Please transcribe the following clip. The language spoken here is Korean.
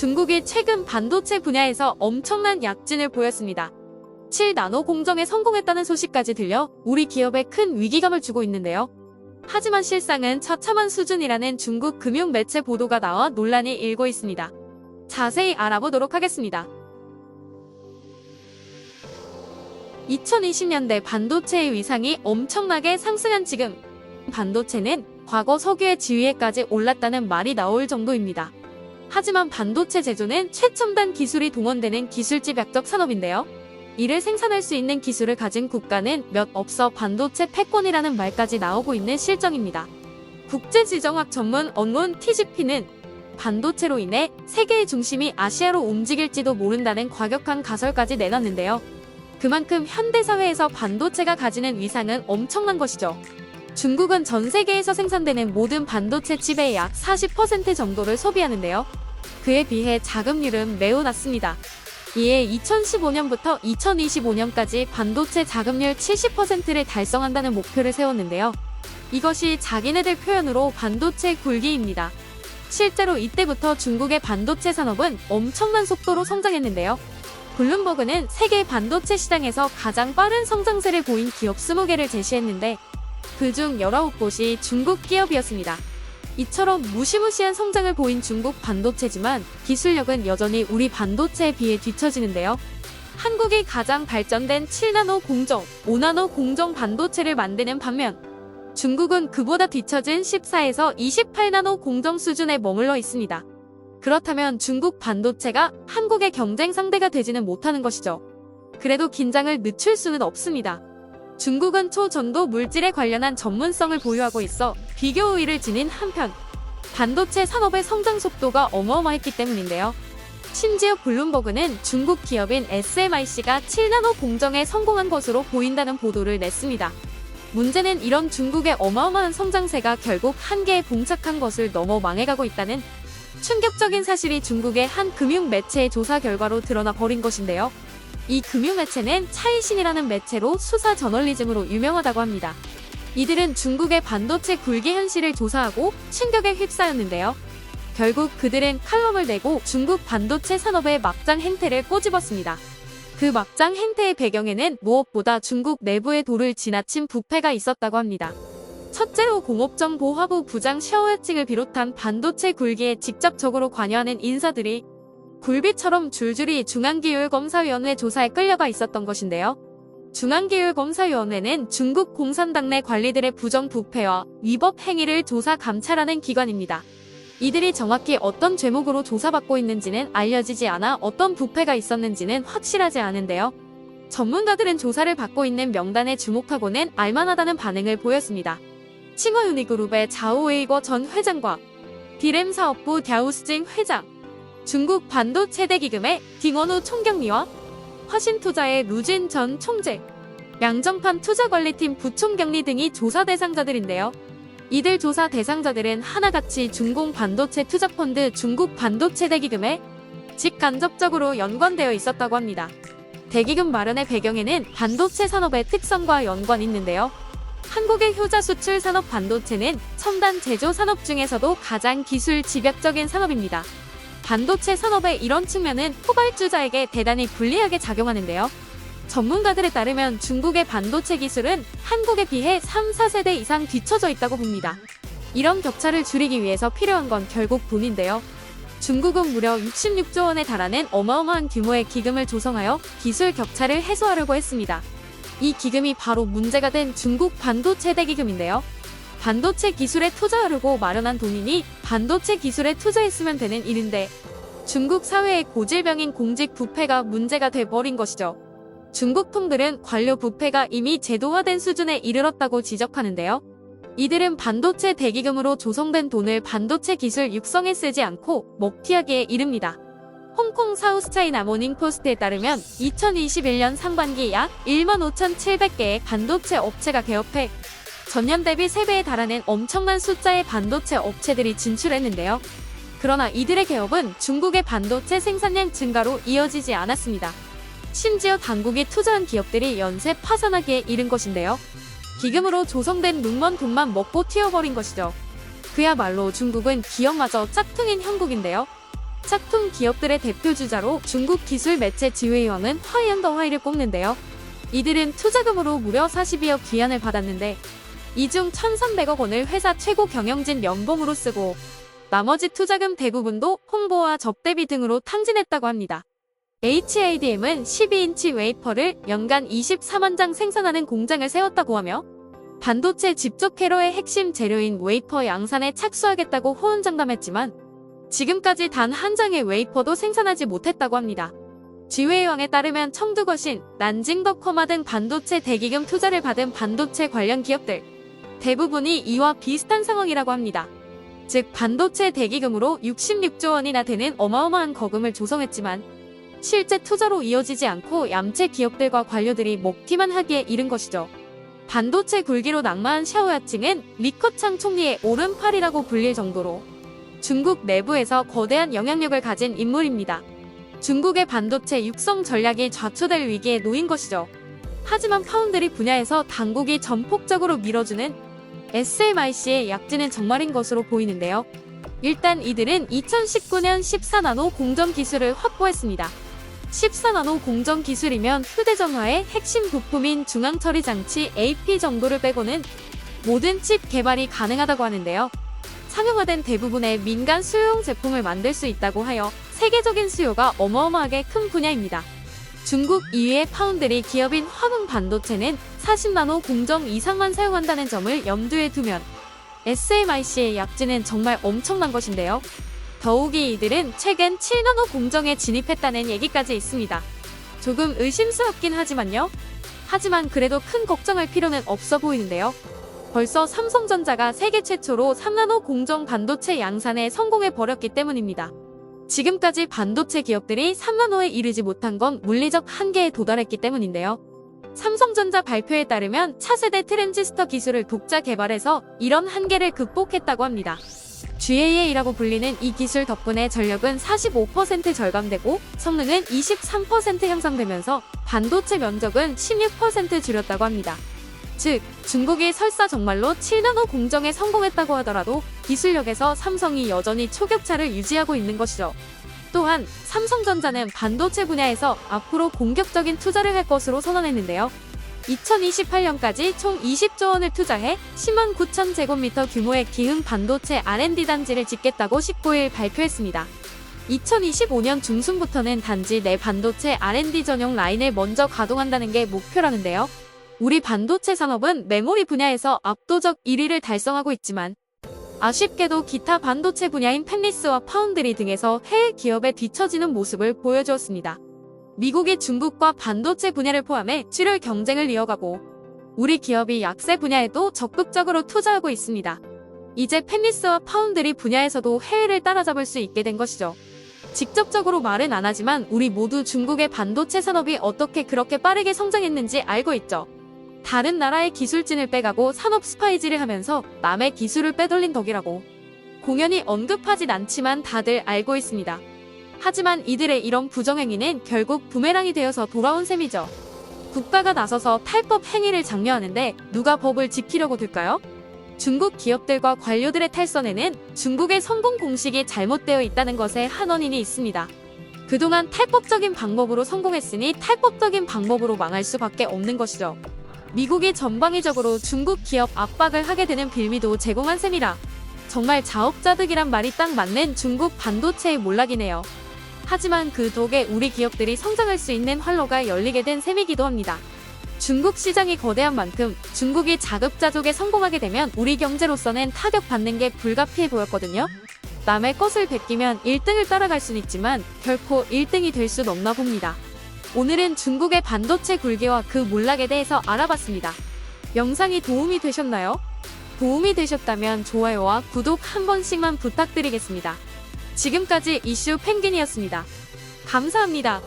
중국이 최근 반도체 분야에서 엄청난 약진을 보였습니다. 7나노 공정에 성공했다는 소식까지 들려 우리 기업에 큰 위기감을 주고 있는데요. 하지만 실상은 처참한 수준이라는 중국 금융 매체 보도가 나와 논란이 일고 있습니다. 자세히 알아보도록 하겠습니다. 2020년대 반도체의 위상이 엄청나게 상승한 지금 반도체는 과거 석유의 지위에까지 올랐다는 말이 나올 정도입니다. 하지만 반도체 제조는 최첨단 기술이 동원되는 기술집약적 산업인데요. 이를 생산할 수 있는 기술을 가진 국가는 몇 없어 반도체 패권이라는 말까지 나오고 있는 실정입니다. 국제지정학 전문 언론 TGP는 반도체로 인해 세계의 중심이 아시아로 움직일지도 모른다는 과격한 가설까지 내놨는데요. 그만큼 현대사회에서 반도체가 가지는 위상은 엄청난 것이죠. 중국은 전 세계에서 생산되는 모든 반도체 칩의 약 40% 정도를 소비하는데요. 그에 비해 자금률은 매우 낮습니다. 이에 2015년부터 2025년까지 반도체 자금률 70%를 달성한다는 목표를 세웠는데요. 이것이 자기네들 표현으로 반도체 굴기입니다. 실제로 이때부터 중국의 반도체 산업은 엄청난 속도로 성장했는데요. 블룸버그는 세계 반도체 시장에서 가장 빠른 성장세를 보인 기업 20개를 제시했는데 그중 19곳이 중국 기업이었습니다. 이처럼 무시무시한 성장을 보인 중국 반도체지만 기술력은 여전히 우리 반도체에 비해 뒤처지는데요. 한국이 가장 발전된 7나노 공정, 5나노 공정 반도체를 만드는 반면 중국은 그보다 뒤처진 14에서 28나노 공정 수준에 머물러 있습니다. 그렇다면 중국 반도체가 한국의 경쟁 상대가 되지는 못하는 것이죠. 그래도 긴장을 늦출 수는 없습니다. 중국은 초전도 물질에 관련한 전문성을 보유하고 있어 비교 우위를 지닌 한편 반도체 산업의 성장 속도가 어마어마했기 때문인데요. 심지어 블룸버그는 중국 기업인 SMIC가 7나노 공정에 성공한 것으로 보인다는 보도를 냈습니다. 문제는 이런 중국의 어마어마한 성장세가 결국 한계에 봉착한 것을 넘어 망해가고 있다는 충격적인 사실이 중국의 한 금융 매체의 조사 결과로 드러나 버린 것인데요. 이 금융 매체는 차이신이라는 매체로 수사 저널리즘으로 유명하다고 합니다. 이들은 중국의 반도체 굴기 현실을 조사하고 충격에 휩싸였는데요. 결국 그들은 칼럼을 내고 중국 반도체 산업의 막장 행태를 꼬집었습니다. 그 막장 행태의 배경에는 무엇보다 중국 내부의 도를 지나친 부패가 있었다고 합니다. 첫째로 공업정보화부 부장 샤오야칭을 비롯한 반도체 굴기에 직접적으로 관여하는 인사들이 굴비처럼 줄줄이 중앙기율검사위원회 조사에 끌려가 있었던 것인데요. 중앙기율검사위원회는 중국 공산당 내 관리들의 부정부패와 위법 행위를 조사 감찰하는 기관입니다. 이들이 정확히 어떤 죄목으로 조사받고 있는지는 알려지지 않아 어떤 부패가 있었는지는 확실하지 않은데요. 전문가들은 조사를 받고 있는 명단에 주목하고는 알만하다는 반응을 보였습니다. 칭허유니그룹의 자오웨이거 전 회장과 디램 사업부 갸우스징 회장, 중국 반도체대 기금의 딩원우 총경리와 화신투자의 루진 전 총재, 양정판 투자관리팀 부총경리 등이 조사 대상자들인데요. 이들 조사 대상자들은 하나같이 중공 반도체 투자펀드 중국 반도체 대기금에 직간접적으로 연관되어 있었다고 합니다. 대기금 마련의 배경에는 반도체 산업의 특성과 연관이 있는데요. 한국의 효자 수출 산업 반도체는 첨단 제조 산업 중에서도 가장 기술 집약적인 산업입니다. 반도체 산업의 이런 측면은 후발주자에게 대단히 불리하게 작용하는데요. 전문가들에 따르면 중국의 반도체 기술은 한국에 비해 3, 4세대 이상 뒤처져 있다고 봅니다. 이런 격차를 줄이기 위해서 필요한 건 결국 돈인데요. 중국은 무려 66조 원에 달하는 어마어마한 규모의 기금을 조성하여 기술 격차를 해소하려고 했습니다. 이 기금이 바로 문제가 된 중국 반도체 대기금인데요. 반도체 기술에 투자하려고 마련한 돈이니 반도체 기술에 투자했으면 되는 일인데 중국 사회의 고질병인 공직 부패가 문제가 돼버린 것이죠. 중국 통들은 관료 부패가 이미 제도화된 수준에 이르렀다고 지적하는데요. 이들은 반도체 대기금으로 조성된 돈을 반도체 기술 육성에 쓰지 않고 먹튀하기에 이릅니다. 홍콩 사우스차이나 모닝포스트에 따르면 2021년 상반기 약 15,700개의 반도체 업체가 개업해 전년 대비 3배에 달하는 엄청난 숫자의 반도체 업체들이 진출했는데요. 그러나 이들의 개업은 중국의 반도체 생산량 증가로 이어지지 않았습니다. 심지어 당국이 투자한 기업들이 연쇄 파산하기에 이른 것인데요. 기금으로 조성된 눈먼 돈만 먹고 튀어버린 것이죠. 그야말로 중국은 기업마저 짝퉁인 형국인데요. 짝퉁 기업들의 대표 주자로 중국 기술 매체 지웨이왕은 화이언더 화이를 꼽는데요. 이들은 투자금으로 무려 42억 귀환을 받았는데 이 중 1,300억 원을 회사 최고 경영진 연봉으로 쓰고 나머지 투자금 대부분도 홍보와 접대비 등으로 탕진했다고 합니다. HADM은 12인치 웨이퍼를 연간 24만 장 생산하는 공장을 세웠다고 하며 반도체 집적 회로의 핵심 재료인 웨이퍼 양산에 착수하겠다고 호언장담했지만 지금까지 단 한 장의 웨이퍼도 생산하지 못했다고 합니다. 지웨이왕에 따르면 청두거신, 난징더커마 등 반도체 대기금 투자를 받은 반도체 관련 기업들 대부분이 이와 비슷한 상황이라고 합니다. 즉 반도체 대기금으로 66조 원이나 되는 어마어마한 거금을 조성했지만 실제 투자로 이어지지 않고 얌체 기업들과 관료들이 먹튀만 하기에 이른 것이죠. 반도체 굴기로 낙마한 샤오야칭은 리커창 총리의 오른팔이라고 불릴 정도로 중국 내부에서 거대한 영향력을 가진 인물입니다. 중국의 반도체 육성 전략이 좌초될 위기에 놓인 것이죠. 하지만 파운드리 분야에서 당국이 전폭적으로 밀어주는 SMIC의 약진은 정말인 것으로 보이는데요. 일단 이들은 2019년 14나노 공정 기술을 확보했습니다. 14나노 공정 기술이면 휴대전화의 핵심 부품인 중앙처리 장치 AP 정도를 빼고는 모든 칩 개발이 가능하다고 하는데요. 상용화된 대부분의 민간 수요용 제품을 만들 수 있다고 하여 세계적인 수요가 어마어마하게 큰 분야입니다. 중국 2위의 파운드리 기업인 화흥 반도체는 40나노 공정 이상만 사용한다는 점을 염두에 두면 SMIC의 약진은 정말 엄청난 것인데요. 더욱이 이들은 최근 7나노 공정에 진입했다는 얘기까지 있습니다. 조금 의심스럽긴 하지만요. 하지만 그래도 큰 걱정할 필요는 없어 보이는데요. 벌써 삼성전자가 세계 최초로 3나노 공정 반도체 양산에 성공해 버렸기 때문입니다. 지금까지 반도체 기업들이 3나노에 이르지 못한 건 물리적 한계에 도달했기 때문인데요. 삼성전자 발표에 따르면 차세대 트랜지스터 기술을 독자 개발해서 이런 한계를 극복했다고 합니다. GAA라고 불리는 이 기술 덕분에 전력은 45% 절감되고 성능은 23% 향상되면서 반도체 면적은 16% 줄였다고 합니다. 즉, 중국이 설사 정말로 7나노 공정에 성공했다고 하더라도 기술력에서 삼성이 여전히 초격차를 유지하고 있는 것이죠. 또한 삼성전자는 반도체 분야에서 앞으로 공격적인 투자를 할 것으로 선언했는데요. 2028년까지 총 20조 원을 투자해 10만 9천 제곱미터 규모의 기흥 반도체 R&D 단지를 짓겠다고 19일 발표했습니다. 2025년 중순부터는 단지 내 반도체 R&D 전용 라인을 먼저 가동한다는 게 목표라는데요. 우리 반도체 산업은 메모리 분야에서 압도적 1위를 달성하고 있지만 아쉽게도 기타 반도체 분야인 펜리스와 파운드리 등에서 해외 기업에 뒤처지는 모습을 보여주었습니다. 미국이 중국과 반도체 분야를 포함해 출혈 경쟁을 이어가고 우리 기업이 약세 분야에도 적극적으로 투자하고 있습니다. 이제 펜리스와 파운드리 분야에서도 해외를 따라잡을 수 있게 된 것이죠. 직접적으로 말은 안 하지만 우리 모두 중국의 반도체 산업이 어떻게 그렇게 빠르게 성장했는지 알고 있죠. 다른 나라의 기술진을 빼가고 산업 스파이지를 하면서 남의 기술을 빼돌린 덕이라고. 공연히 언급하진 않지만 다들 알고 있습니다. 하지만 이들의 이런 부정행위는 결국 부메랑이 되어서 돌아온 셈이죠. 국가가 나서서 탈법 행위를 장려하는데 누가 법을 지키려고 들까요? 중국 기업들과 관료들의 탈선에는 중국의 성공 공식이 잘못되어 있다는 것에 한 원인이 있습니다. 그동안 탈법적인 방법으로 성공했으니 탈법적인 방법으로 망할 수밖에 없는 것이죠. 미국이 전방위적으로 중국 기업 압박을 하게 되는 빌미도 제공한 셈이라 정말 자업자득이란 말이 딱 맞는 중국 반도체의 몰락이네요. 하지만 그 덕에 우리 기업들이 성장할 수 있는 활로가 열리게 된 셈이기도 합니다. 중국 시장이 거대한 만큼 중국이 자급자족에 성공하게 되면 우리 경제로서는 타격받는 게 불가피해 보였거든요. 남의 것을 베끼면 1등을 따라갈 순 있지만 결코 1등이 될 순 없나 봅니다. 오늘은 중국의 반도체 굴기와 그 몰락에 대해서 알아봤습니다. 영상이 도움이 되셨나요? 도움이 되셨다면 좋아요와 구독 한 번씩만 부탁드리겠습니다. 지금까지 이슈 펭귄이었습니다. 감사합니다.